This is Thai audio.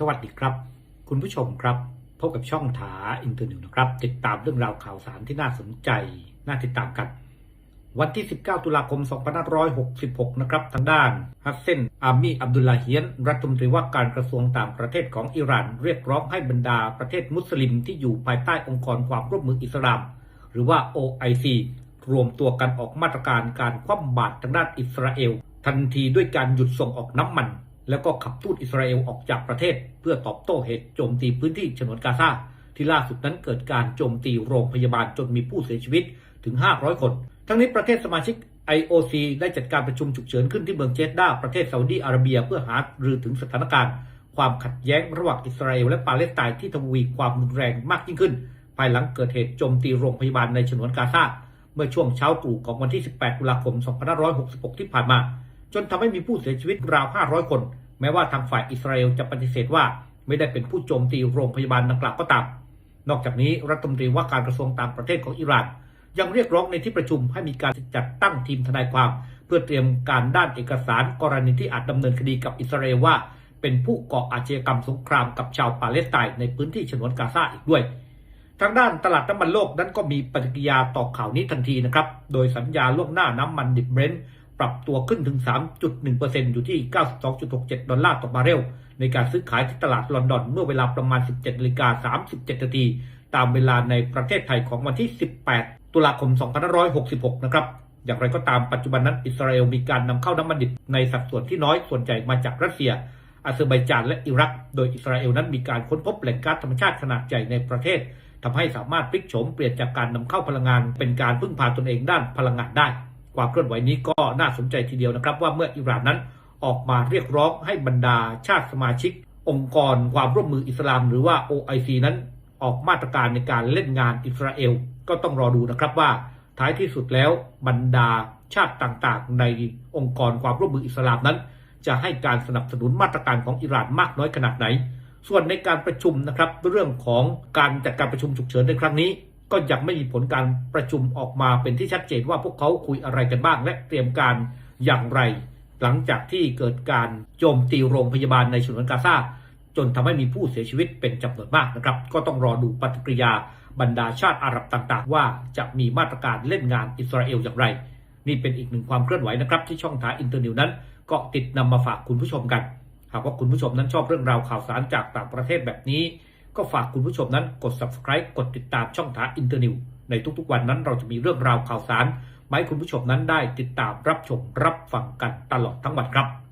สวัสดีครับ คุณผู้ชมครับ พบกับช่องถาอินเตอร์นิวนะครับ ติดตามเรื่องราวข่าวสารที่น่าสนใจ น่าติดตามกัน วันที่ 19 ตุลาคม 2566 นะครับ ทางด้านฮัสเซนอามีอับดุลลาเฮียน รัฐมนตรีว่าการกระทรวงต่างประเทศของอิหร่าน เรียกร้องให้บรรดาประเทศมุสลิมที่อยู่ภายใต้องค์กรความร่วมมืออิสลาม หรือว่า OIC รวมตัวกันออกมาตรการการคว่ำบาตรทางด้านอิสราเอล ทันทีด้วยการหยุดส่งออกน้ำมัน แล้วก็ขับทูตอิสราเอลออกจากประเทศ เพื่อตอบโต้เหตุโจมตีพื้นที่ฉนวนกาซาที่ล่าสุดนั้นเกิดการโจมตีโรงพยาบาลจนมีผู้เสียชีวิตถึง 500 คน ทั้งนี้ประเทศสมาชิก IOC ได้จัดการประชุมฉุกเฉินขึ้นที่เมืองเจดดาประเทศซาอุดีอาระเบีย เพื่อหารือถึงสถานการณ์ ความขัดแย้งระหว่างอิสราเอลและปาเลสไตน์ที่ทวีความรุนแรงมากยิ่งขึ้น ภายหลังเกิดเหตุโจมตีโรงพยาบาลในฉนวนกาซาเมื่อช่วงเช้าตรู่ของวันที่ 18 ตุลาคม 2566 ที่ผ่านมา จนทำให้มีผู้เสียชีวิตราว 500 คน แม้ว่าทางฝ่ายอิสราเอลจะปฏิเสธว่าไม่ได้เป็นผู้โจมตีโรงพยาบาลดังกล่าวก็ตาม นอกจากนี้รัฐมนตรีว่าการกระทรวงต่างประเทศของอิหร่านยังเรียกร้องในที่ประชุมให้มีการจัดตั้งทีมทนายความ เพื่อเตรียมการด้านเอกสารกรณีที่อาจดำเนินคดีกับอิสราเอลว่า เป็นผู้ก่ออาชญากรรมสงครามกับชาวปาเลสไตน์ในพื้นที่ฉนวนกาซาอีกด้วย ทางด้านตลาดน้ำมันโลกนั้นก็มีปฏิกิริยาต่อข่าวนี้ทันทีนะครับ โดยสัญญาล่วงหน้าน้ำมันดิบเบรนท์ ปรับตัวขึ้นถึง 3.1%อยู่ที่ 92.67 ดอลลาร์ต่อบาร์เรล ในการซื้อขายที่ตลาดลอนดอน เมื่อเวลาประมาณ 17นาฬิกา37นาที ตามเวลาในประเทศไทยของวันที่ 18 ตุลาคม 2566 นะครับ อย่างไรก็ตามปัจจุบันนั้นอิสราเอลมีการนำเข้าน้ำมันดิบในสัดส่วนที่น้อยส่วนใหญ่มาจากรัสเซีย อาเซอร์ไบจานและอิรัก โดยอิสราเอลนั้นมีการค้นพบแหล่งก๊าซธรรมชาติขนาดใหญ่ในประเทศทำให้สามารถพลิกโฉมเปลี่ยนจากการนำเข้าพลังงาน เป็นการพึ่งพาตนเองด้านพลังงานได้ ความเคลื่อนไหวนี้ก็ น่าสนใจทีเดียวนะครับ ว่าเมื่ออิหร่านนั้นออกมาเรียกร้องให้บรรดาชาติสมาชิก องค์กรความร่วมมืออิสลาม หรือว่า OIC นั้นออกมาตรการในการเล่นงานอิสราเอล ก็ต้องรอดูนะครับว่าท้ายที่สุดแล้วบรรดาชาติต่างๆ ในองค์กรความร่วมมืออิสลามนั้น จะให้การสนับสนุนมาตรการของอิหร่านมากน้อยขนาดไหน ส่วนในการประชุมนะครับเรื่องของการจัดการประชุมฉุกเฉินในครั้งนี้ ก็ยังไม่มีผลการประชุมออกมาเป็นที่ชัดเจนว่าพวกเขาคุยอะไรกันบ้างและเตรียมการอย่างไร หลังจากที่เกิดการโจมตีโรงพยาบาลในฉนวนกาซาจนทำให้มีผู้เสียชีวิตเป็นจำนวนมากนะครับ ก็ต้องรอดูปฏิกิริยาบรรดาชาติอาหรับต่างๆ ว่าจะมีมาตรการเล่นงานอิสราเอลอย่างไร นี่เป็นอีกหนึ่งความเคลื่อนไหวนะครับ ที่ช่องทางอินเตอร์นิวนั้น ก็ติดนำมาฝากคุณผู้ชมกัน หากว่าคุณผู้ชมนั้นชอบเรื่องราวข่าวสารจากต่างประเทศแบบนี้ ก็ฝากคุณผู้ชมนั้นกด subscribe กดติดตามช่องทางอินเตอร์นิวในทุกๆวันนั้นเราจะมีเรื่องราวข่าวสารมาให้คุณผู้ชมนั้นได้ติดตามรับชมรับฟังกันตลอดทั้งวันครับ